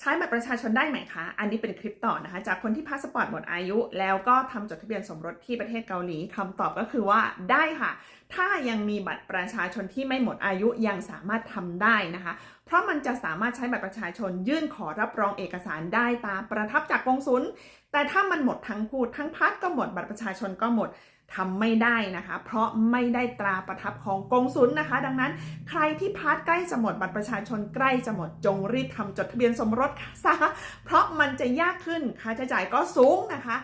ใช้บัตรประชาชนได้ไหมคะ อันนี้เป็นคลิปต่อนะคะ จากคนที่พาสปอร์ตหมดอายุ แล้วก็ทำจดทะเบียนสมรสที่ประเทศเกาหลีคำตอบก็คือว่าได้ค่ะ ถ้ายังมีบัตรประชาชนที่ไม่หมดอายุยังสามารถทำได้นะคะ เพราะมันจะสามารถใช้บัตรประชาชนยื่นขอรับรองเอกสารได้ตามประทับจากกงสุล แต่ถ้ามันหมดทั้งคู่ทั้งพัดก็หมดบัตรประชาชนก็หมดทำไม่ได้นะคะ เพราะไม่ได้ตราประทับของกงสุลนะคะ ดังนั้นใครที่พัดใกล้จะหมดบัตรประชาชนใกล้จะหมดจงรีบทำจดทะเบียนสมรสซะเพราะมันจะยากขึ้นค่าใช้จ่ายก็สูงนะคะ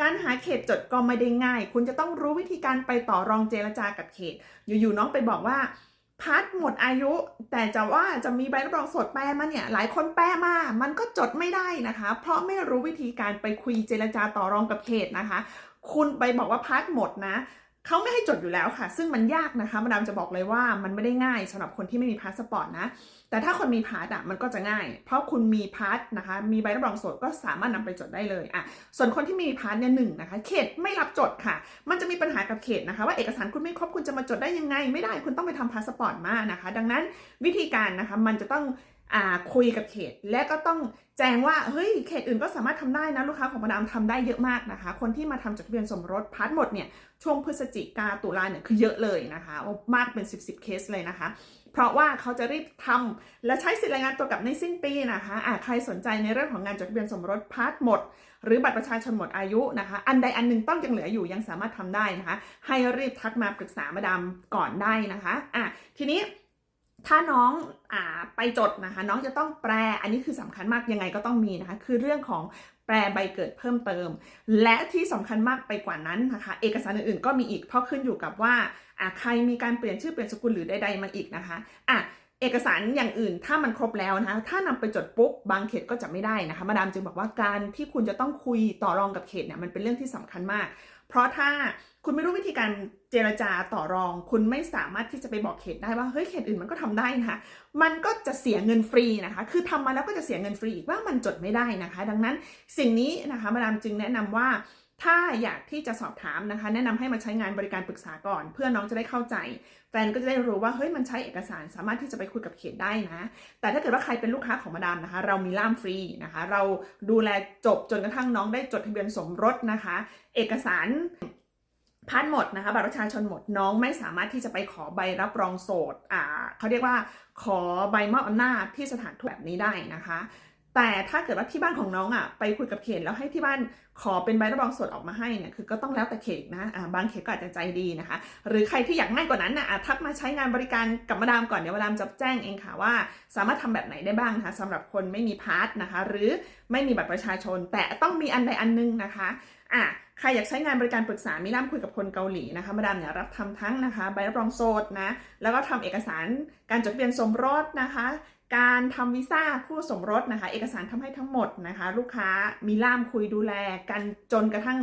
การหาเขตจดก็ไม่ได้ง่าย คุณจะต้องรู้วิธีการไปต่อรองเจรจากับเขต อยู่ๆน้องไปบอกว่า พัดหมดอายุ แต่จะว่าจะมีใบรับรองสดแปลมาเนี่ย หลายคนแปลมา มันก็จดไม่ได้นะคะ เพราะไม่รู้วิธีการไปคุยเจรจาต่อรองกับเขตนะคะ คุณไปบอกว่าพัดหมดนะ เขาไม่ให้จดอยู่แล้วค่ะ ซึ่งมันยากนะคะมาดามจะบอกเลยว่ามันไม่ได้ง่ายสำหรับคนที่ไม่มีพาสปอร์ตนะ แต่ถ้าคนมีพาสอะมันก็จะง่าย เพราะคุณมีพาสนะคะ มีใบรับรองสดก็สามารถนำไปจดได้เลยอะส่วนคนที่มีพาสเนี่ยหนึ่งนะคะ เขตไม่รับจดค่ะ มันจะมีปัญหากับเขตนะคะ ว่าเอกสารคุณไม่ครบคุณจะมาจดได้ยังไง ไม่ได้คุณต้องไปทำพาสปอร์ตมานะคะ ดังนั้นวิธีการนะคะมันจะต้อง คุยกับเขต และก็ต้องแจ้งว่าเฮ้ยเขตอื่นก็สามารถทำได้นะลูกค้าของมาดามทำได้เยอะมากนะคะ คนที่มาทำจดทะเบียนสมรสพาสหมดเนี่ยช่วงพฤศจิกาตุลาเนี่ยคือเยอะเลยนะคะมากเป็น 10บสเคสเลยนะคะ เพราะว่าเขาจะรีบทำและใช้สิทธิรายงานตัวกลับในสิ้นปีนะคะอะใครสนใจในเรื่องของงานจดทะเบียนสมรสพาสหมด หรือบัตรประชาชนหมดอายุนะคะ อันใดอันหนึ่งต้องยังเหลืออยู่ยังสามารถทำได้นะคะ ให้รีบทักมาปรึกษามาดามก่อนได้นะคะอะทีนี้ ถ้าน้องอ่าไปจดนะคะ น้องจะต้องแปลอันนี้คือสำคัญมากยังไงก็ต้องมีนะคะ คือเรื่องของแปลใบเกิดเพิ่มเติม และที่สำคัญมากไปกว่านั้นนะคะ เอกสารอื่นๆก็มีอีกเพราะขึ้นอยู่กับว่าอ่าใครมีการเปลี่ยนชื่อเปลี่ยนสกุลหรือใดๆมาอีกนะคะอะเอกสารอย่างอื่นถ้ามันครบแล้วนะคะถ้านำไปจดปุ๊บบางเขตก็จะไม่ได้นะคะ มาดามจึงบอกว่าการที่คุณจะต้องคุยต่อรองกับเขตเนี่ยมันเป็นเรื่องที่สำคัญมาก เพราะถ้าคุณไม่รู้วิธีการเจรจาต่อรอง คุณไม่สามารถที่จะไปบอกเขตได้ว่าเฮ้ยเขตอื่นมันก็ทำได้นะคะมันก็จะเสียเงินฟรีนะคะ คือทำมาแล้วก็จะเสียเงินฟรีอีกว่ามันจดไม่ได้นะคะ ดังนั้นสิ่งนี้นะคะมาดามจึงแนะนำว่า ถ้าอยากที่จะสอบถามนะคะ แนะนำให้มาใช้งานบริการปรึกษาก่อน เพื่อน้องจะได้เข้าใจ แฟนก็จะได้รู้ว่าเฮ้ยมันใช้เอกสารสามารถที่จะไปคุยกับเขตได้นะ แต่ถ้าเกิดว่าใครเป็นลูกค้าของมาดามนะคะ เรามีล่ามฟรีนะคะ เราดูแลจบจนกระทั่งน้องได้จดทะเบียนสมรสนะคะ เอกสารพันหมดนะคะบัตรประชาชนหมดน้องไม่สามารถที่จะไปขอใบรับรองโสดอ่าเขาเรียกว่าขอใบมอบอำนาจที่สถานทูตแบบนี้ได้นะคะ แต่ถ้าเกิดว่าที่บ้านของน้องอะไปคุยกับเขตแล้วให้ที่บ้านขอเป็นใบรับรองสดออกมาให้เนี่ยคือก็ต้องแล้วแต่เขตนะอ่าบางเขตก็อาจจะใจดีนะคะ หรือใครที่อยากง่ายกว่านั้นนะอะทักมาใช้งานบริการกับมาดามก่อนเดี๋ยวมาดามจะแจ้งเองค่ะว่า สามารถทำแบบไหนได้บ้างนะคะสำหรับคนไม่มีพาสนะคะ หรือไม่มีบัตรประชาชน แต่ต้องมีอันใดอันหนึงนะคะ อะใครอยากใช้งานบริการปรึกษามีล่ามคุยกับคนเกาหลีนะคะ มาดามเนี่ยรับทำทั้งนะคะ ใบรับรองโสดนะ แล้วก็ทำเอกสารการจดทะเบียนสมรสนะคะ การทำวีซ่าคู่สมรสนะคะ เอกสารทำให้ทั้งหมดนะคะ ลูกค้ามีล่ามคุยดูแลกันจนกระทั่ง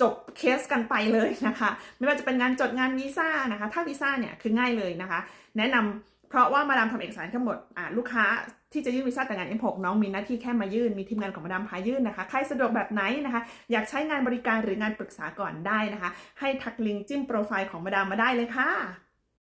จบเคสกันไปเลยนะคะ ไม่ว่าจะเป็นงานจดงานวีซ่านะคะ ถ้าวีซ่าเนี่ยคือง่ายเลยนะคะ แนะนำ เพราะว่ามาดามทำเอกสารทั้งหมดลูกค้าที่จะยื่นวีซ่าแต่งงาน M6 น้องมีหน้าที่แค่มายื่น มีทีมงานของมาดามพายื่นนะคะ ใครสะดวกแบบไหนนะคะ อยากใช้งานบริการหรืองานปรึกษาก่อนได้นะคะ ให้ทักลิงก์จิ้มโปรไฟล์ของมาดามมาได้เลยค่ะ